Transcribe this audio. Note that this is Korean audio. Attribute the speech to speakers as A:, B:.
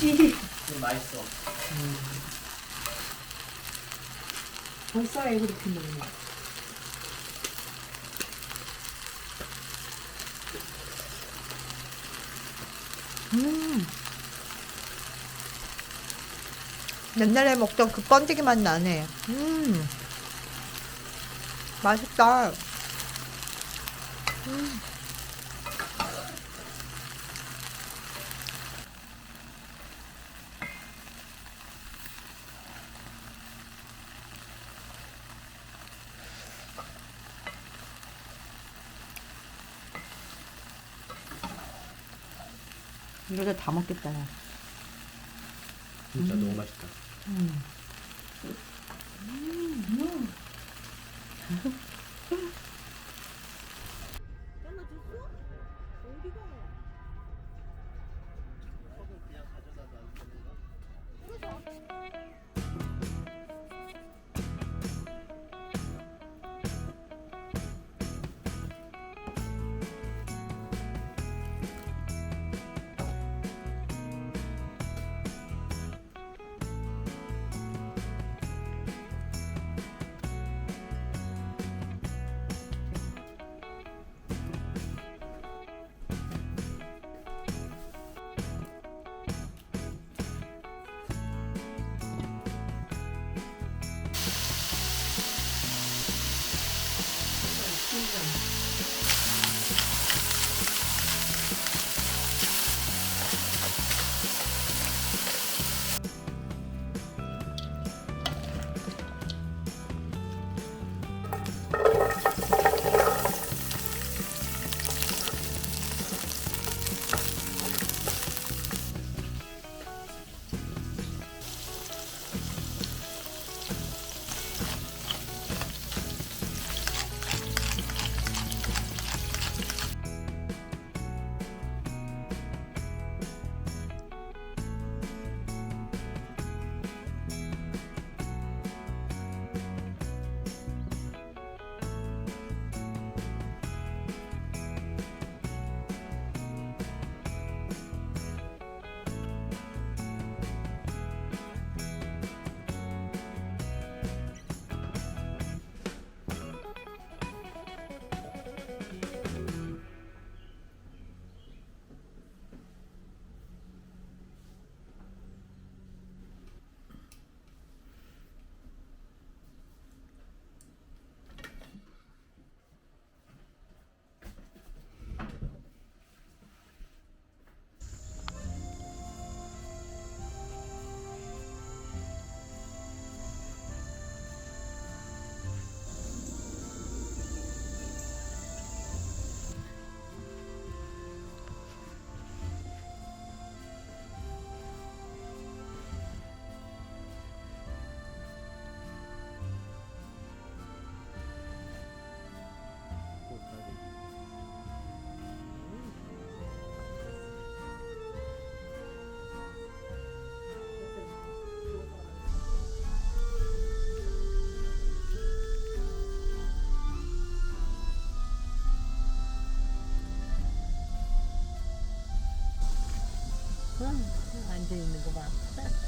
A: 좀 맛있어.
B: 벌써 애 그렇게 먹네.
C: 음. 옛날에 먹던 그 번지기 맛 나네. 음. 맛있다. 음. 이러다 다 먹겠다. 야.
A: 진짜 너무 맛있다.
C: 음. 앉아 있는 거 봐.